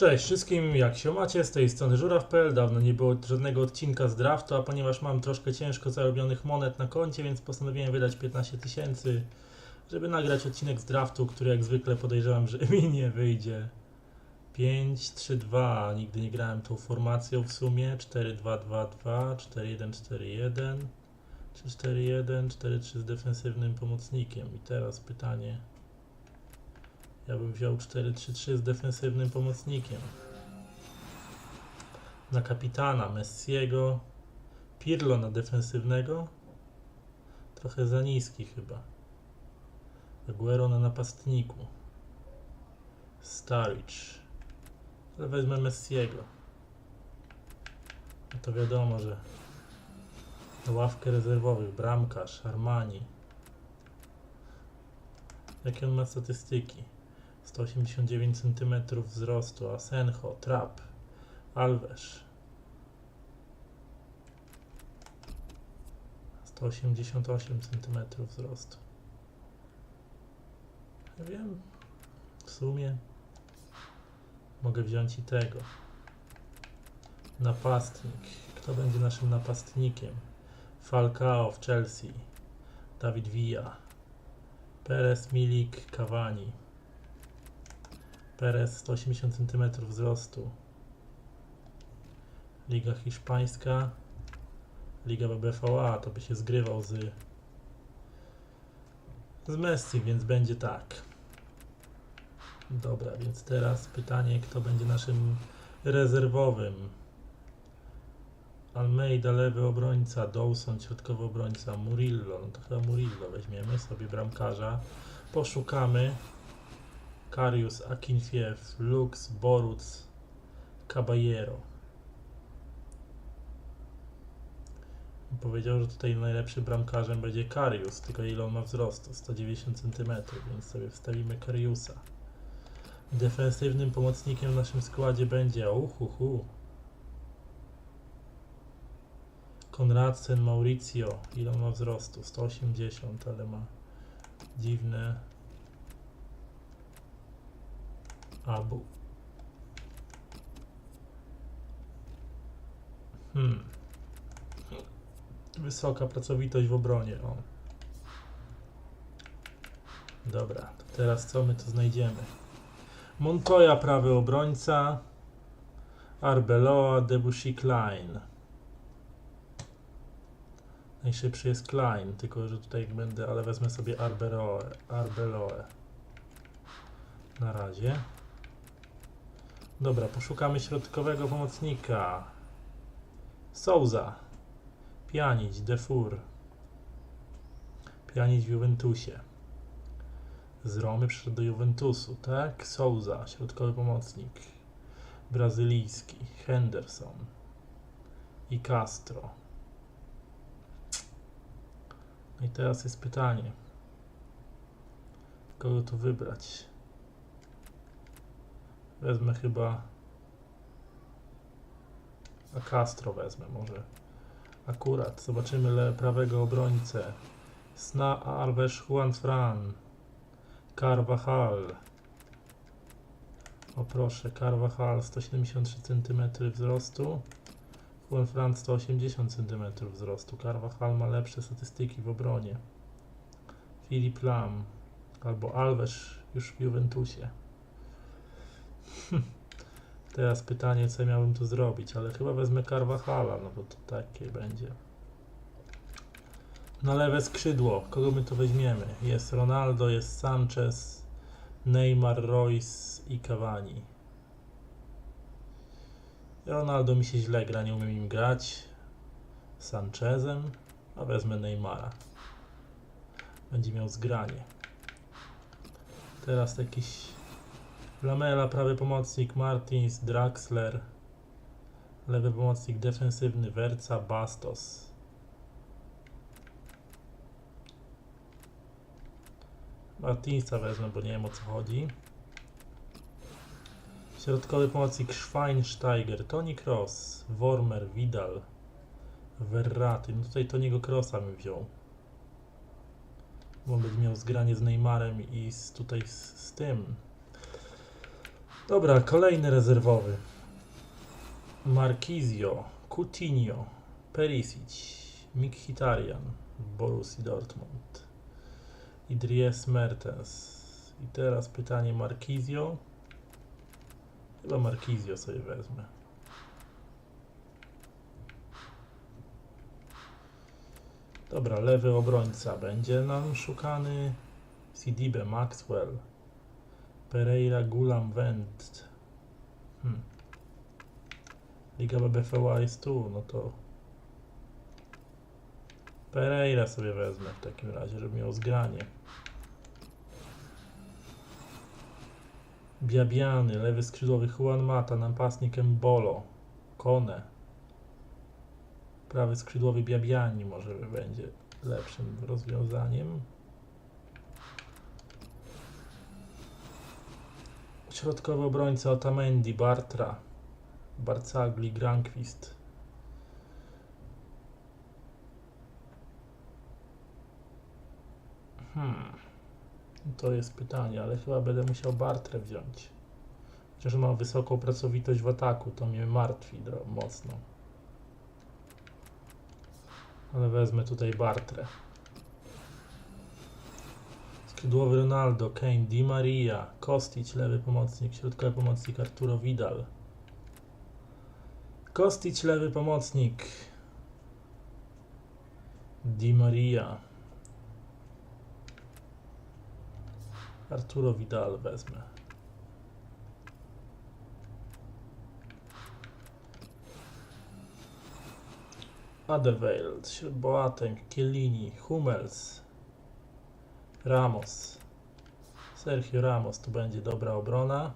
Cześć wszystkim, jak się macie? Z tej strony Żuraw.pl. Dawno nie było żadnego odcinka z draftu, a ponieważ mam troszkę ciężko zarobionych monet na koncie, więc postanowiłem wydać 15 tysięcy, żeby nagrać odcinek z draftu, który jak zwykle podejrzewam, że mi nie wyjdzie. 5, 3, 2. Nigdy nie grałem tą formacją w sumie. 4, 2, 2, 2, 4, 1, 4, 1, 3, 4, 1, 4, 3 z defensywnym pomocnikiem. I teraz pytanie. Ja bym wziął 4-3-3 z defensywnym pomocnikiem. Na kapitana Messiego. Pirlo na defensywnego. Trochę za niski chyba. Aguero na napastniku. Starwich. Ale wezmę Messiego. No to wiadomo, że na ławkę rezerwowych bramkarz Armani. Jakie on ma statystyki? 189 cm wzrostu, Asenjo, Trap, Alves. 188 cm wzrostu. Ja wiem, w sumie mogę wziąć i tego. Napastnik. Kto będzie naszym napastnikiem? Falcao w Chelsea. Dawid Villa. Perez, Milik, Cavani. Perez 180 cm wzrostu. Liga Hiszpańska. Liga BBVA to by się zgrywał z z Messi, więc będzie tak. Dobra, więc teraz pytanie, kto będzie naszym rezerwowym. Almeida, lewy obrońca, Dawson, środkowy obrońca, Murillo, no to chyba Murillo weźmiemy sobie bramkarza. Poszukamy. Karius, Akinfiew, Lux, Boruc, Caballero. Powiedział, że tutaj najlepszym bramkarzem będzie Karius, tylko ile on ma wzrostu? 190 cm, więc sobie wstawimy Kariusa. Defensywnym pomocnikiem w naszym składzie będzie uhuhu. Konradsen, Mauricio, ile on ma wzrostu? 180, ale ma dziwne Abu. Hmm. Wysoka pracowitość w obronie. O. Dobra, to teraz co my tu znajdziemy? Montoya, prawy obrońca. Arbeloa, Debussy, Klein. Najszybszy jest Klein, tylko że tutaj będę, ale wezmę sobie Arbeloe. Arbeloe. Na razie. Dobra, poszukamy środkowego pomocnika. Souza. Pianić, Defur. Pianić w Juventusie. Z Romy przyszedł do Juventusu, tak? Souza, środkowy pomocnik. Brazylijski. Henderson. I Castro. No i teraz jest pytanie. Kogo tu wybrać? Wezmę chyba. A Castro wezmę może. Akurat. Zobaczymy le prawego obrońcę. Sna Alves Juan Fran. Carvajal. O proszę, Carvajal 173 cm wzrostu. Juan Fran 180 cm wzrostu. Carvajal ma lepsze statystyki w obronie. Filip Lam albo Alves już w Juventusie. Teraz pytanie, co miałbym tu zrobić, ale chyba wezmę Carvajala, no bo to takie będzie. Na lewe skrzydło, kogo my tu weźmiemy? Jest Ronaldo, jest Sanchez, Neymar, Royce i Cavani. Ronaldo mi się źle gra, nie umiem im grać. Sanchezem, a wezmę Neymara. Będzie miał zgranie. Teraz jakiś Lamela, prawy pomocnik Martins, Draxler, lewy pomocnik defensywny Werca, Bastos. Martinsa wezmę, bo nie wiem o co chodzi. Środkowy pomocnik Schweinsteiger, Toni Kroos, Wormer, Vidal, Verratti. No tutaj Toniego Krosa mi wziął. Bo będzie miał zgranie z Neymarem i z, tutaj z, z tym, Dobra, kolejny rezerwowy. Marquizio, Coutinho, Perisic, Mkhitaryan, Borussia Dortmund, Idries Mertens. I teraz pytanie Marquizio. Chyba Marquizio sobie wezmę. Dobra, lewy obrońca będzie nam szukany. Sidibe, Maxwell, Pereira, Gulam, Wendt. Hmm. Liga BBVA jest tu, no to Pereira sobie wezmę w takim razie, żeby miał zgranie. Biabiany, lewy skrzydłowy Juan Mata, napastnik Mbolo, Kone. Prawy skrzydłowy Biabiani może będzie lepszym rozwiązaniem. Środkowy obrońca Otamendi, Bartra, Barcagli, Granqvist. Hmm. To jest pytanie, ale chyba będę musiał Bartrę wziąć. Chociaż ma wysoką pracowitość w ataku, to mnie martwi mocno. Ale wezmę tutaj Bartrę. Skrzydłowy Ronaldo, Kane, Di Maria, Kostic, lewy pomocnik, środkowy pomocnik Arturo Vidal. Kostic, lewy pomocnik. Di Maria. Arturo Vidal wezmę. Aderweireld, Boateng, Chiellini, Hummels, Ramos. Sergio Ramos, tu będzie dobra obrona.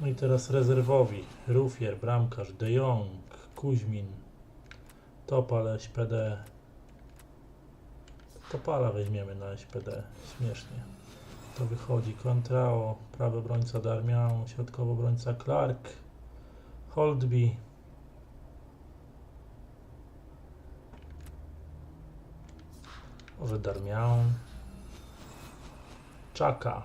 No i teraz rezerwowi. Rufier, bramkarz, De Jong, Kuźmin, Topal, SPD. Topala weźmiemy na SPD. Śmiesznie. To wychodzi Contrao, prawy obrońca Darmian, środkowy obrońca Clark, Holdby. Może Darmian. Czaka.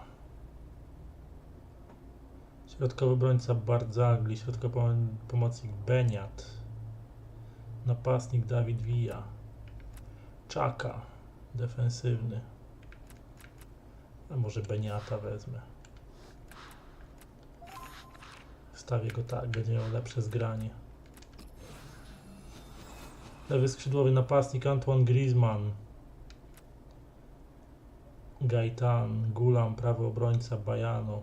Środkowy obrońca Bardzagli, środkowy pom- pomocnik Beniat. Napastnik Dawid Villa. Czaka. Defensywny. A może Beniata wezmę. Wstawię go tak, będzie miał lepsze zgranie. Lewy skrzydłowy napastnik Antoine Griezmann. Gaitan, Gulam, prawy obrońca Bajano.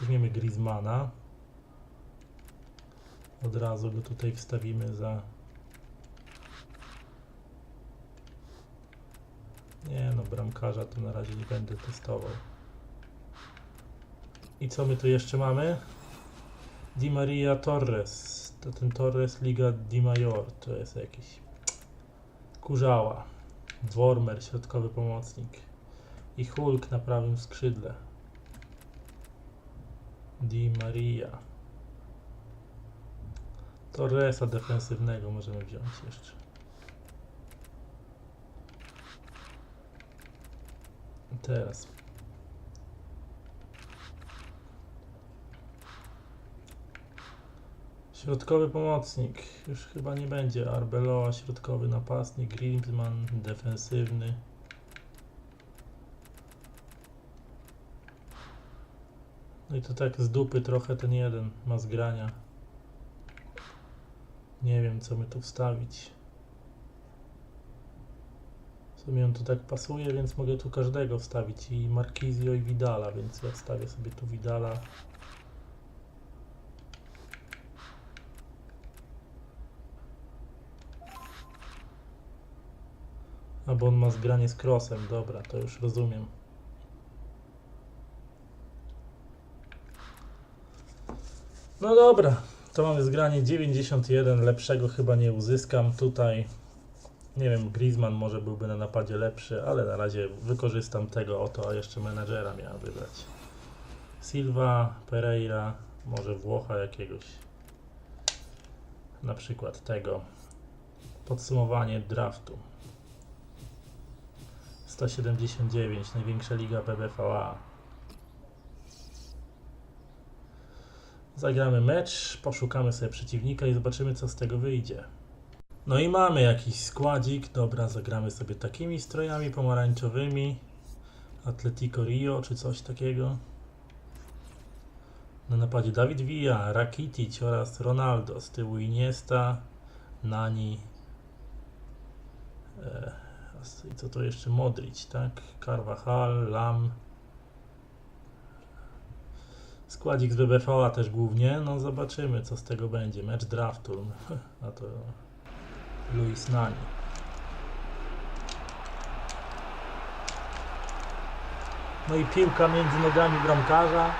Weźmiemy Griezmana. Od razu go tutaj wstawimy za... Nie no, bramkarza to na razie nie będę testował. I co my tu jeszcze mamy? Di Maria Torres. To ten Torres Liga Di Mayor. To jest jakiś kurzała. Dwormer, środkowy pomocnik. I Hulk na prawym skrzydle. Di Maria. Torresa defensywnego możemy wziąć jeszcze. Teraz. Środkowy pomocnik. Już chyba nie będzie. Arbeloa, środkowy napastnik. Griezmann, defensywny. No i to tak z dupy trochę ten jeden ma zgrania. Nie wiem co my tu wstawić. W sumie on tu tak pasuje, więc mogę tu każdego wstawić i Marquizio i Vidala, więc ja wstawię sobie tu Vidala. A bo on ma zgranie z Crossem, dobra, to już rozumiem. No dobra, to mamy zgranie 91, lepszego chyba nie uzyskam tutaj. Nie wiem, Griezmann może byłby na napadzie lepszy, ale na razie wykorzystam tego oto, a jeszcze menadżera miałem wybrać. Silva, Pereira, może Włocha jakiegoś. Na przykład tego. Podsumowanie draftu. 179, największa liga PBVA. Zagramy mecz, poszukamy sobie przeciwnika i zobaczymy co z tego wyjdzie. No i mamy jakiś składzik. Dobra, zagramy sobie takimi strojami pomarańczowymi. Atletico Rio czy coś takiego. Na napadzie Dawid Villa, Rakitic oraz Ronaldo. Z tyłu Iniesta, Nani. E, I co to jeszcze? Modric, tak? Carvajal, Lam. Składzik z BBVA też głównie. No zobaczymy co z tego będzie. Mecz draftu. A to Luis Nani. No i piłka między nogami bramkarza.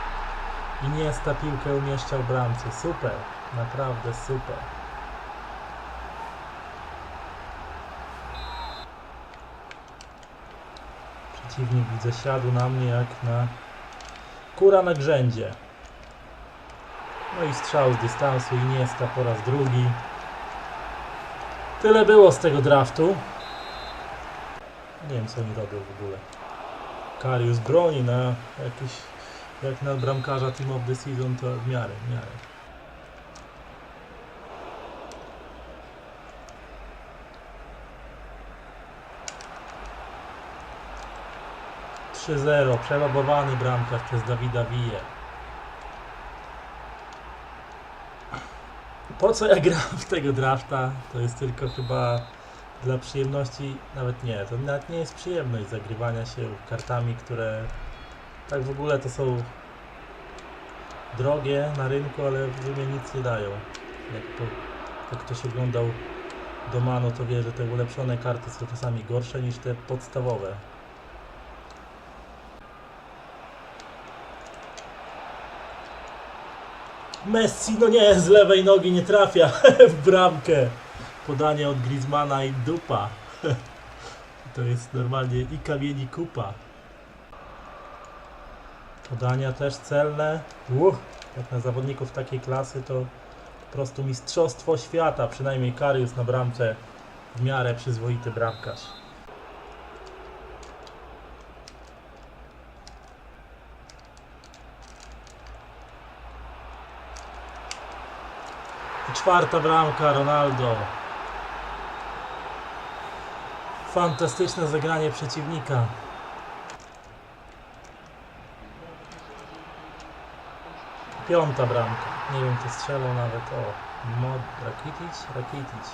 I nie ta piłkę umieszczał bramce. Super, naprawdę super. Przeciwnik widzę siadł na mnie jak na kura na grzędzie. No i strzał z dystansu i nie po raz drugi. Tyle było z tego draftu. Nie wiem co oni robią w ogóle. Karius broni na jakiś jak na bramkarza Team of the Season to w miarę, w miarę. Trzy zero, przelobowany bramkarz przez Dawida Wije. Po co ja gram w tego drafta? To jest tylko chyba dla przyjemności, nawet nie, to nawet nie jest przyjemność zagrywania się kartami, które tak w ogóle to są drogie na rynku, ale w sumie nic nie dają. Jak, to, jak ktoś oglądał Domano, to wie, że te ulepszone karty są czasami gorsze niż te podstawowe. Messi, no nie, z lewej nogi nie trafia w bramkę. Podanie od Griezmana i dupa. To jest normalnie i kamieni kupa. Podania też celne. Uch, jak na zawodników takiej klasy to po prostu mistrzostwo świata. Przynajmniej Karius na bramce w miarę przyzwoity bramkarz. Czwarta bramka Ronaldo. Fantastyczne zagranie przeciwnika. Piąta bramka. Nie wiem, czy strzelał nawet. O, Mod Rakitic? Rakitic.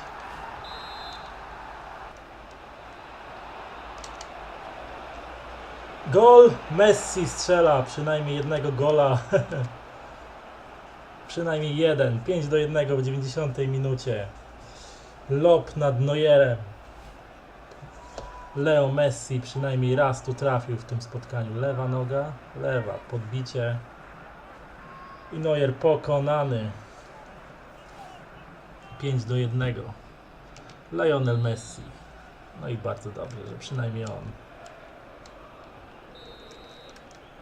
Gol! Messi strzela przynajmniej jednego gola. przynajmniej jeden. 5 do 1 w 90 minucie. Lob nad Neuerem. Leo Messi przynajmniej raz tu trafił w tym spotkaniu. Lewa noga, lewa, podbicie. I Neuer pokonany. 5 do 1. Lionel Messi. No i bardzo dobrze, że przynajmniej on.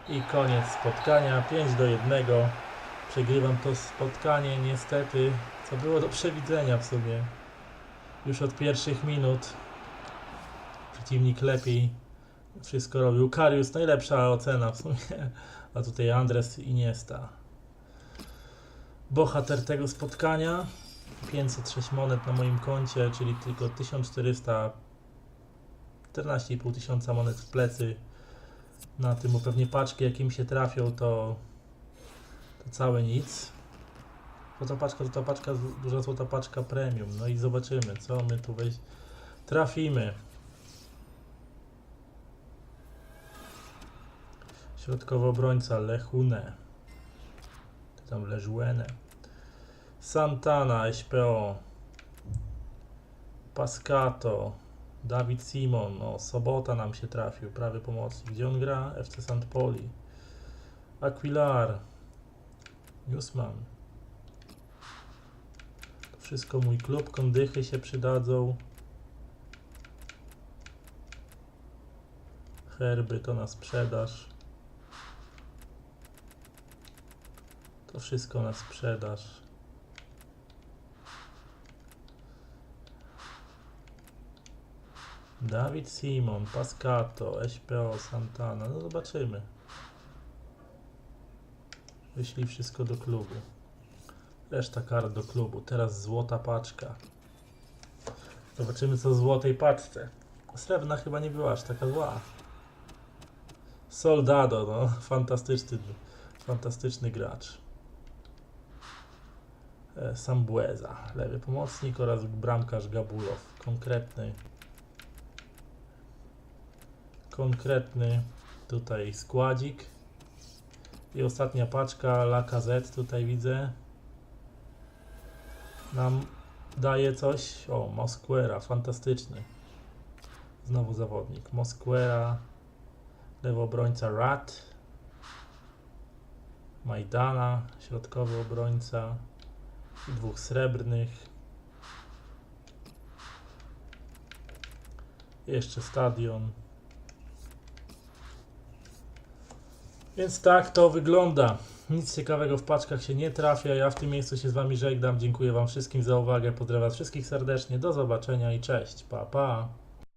I koniec spotkania. 5 do 1. Przegrywam to spotkanie niestety, co było do przewidzenia w sumie. Już od pierwszych minut przeciwnik lepiej wszystko robił. Karius najlepsza ocena w sumie, a tutaj Andres Iniesta. Bohater tego spotkania. 506 monet na moim koncie, czyli tylko 1400 14,5 tysiąca monet w plecy na tym, bo pewnie paczki jakim się trafią to, to całe nic. Złota paczka, złota paczka, duża złota paczka premium. No i zobaczymy, co my tu weź... trafimy. Środkowy obrońca Lechune. Czy tam Leżuene. Santana, SPO. Pascato. Dawid Simon. O, Sobota nam się trafił. Prawy pomocnik. Gdzie on gra? FC St. Poli. Aquilar. Newsman. To wszystko mój klub. Kondychy się przydadzą. Herby to na sprzedaż. To wszystko na sprzedaż. Dawid Simon, Pascato, SPO, Santana. No zobaczymy. Wyślij wszystko do klubu. Reszta kart do klubu. Teraz złota paczka. Zobaczymy co w złotej paczce. Srebrna chyba nie była aż taka zła. Soldado, no, fantastyczny, fantastyczny gracz. E, Sambueza, lewy pomocnik oraz bramkarz Gabulow. Konkretny, konkretny tutaj składzik. I ostatnia paczka, Lacazette tutaj widzę. Nam daje coś. O, Mosquera, fantastyczny. Znowu zawodnik. Mosquera, lewy obrońca Rat, Majdana, środkowy obrońca dwóch srebrnych. Jeszcze stadion. Więc tak to wygląda. Nic ciekawego w paczkach się nie trafia. Ja w tym miejscu się z Wami żegnam. Dziękuję Wam wszystkim za uwagę. Pozdrawiam wszystkich serdecznie. Do zobaczenia i cześć. Pa, pa.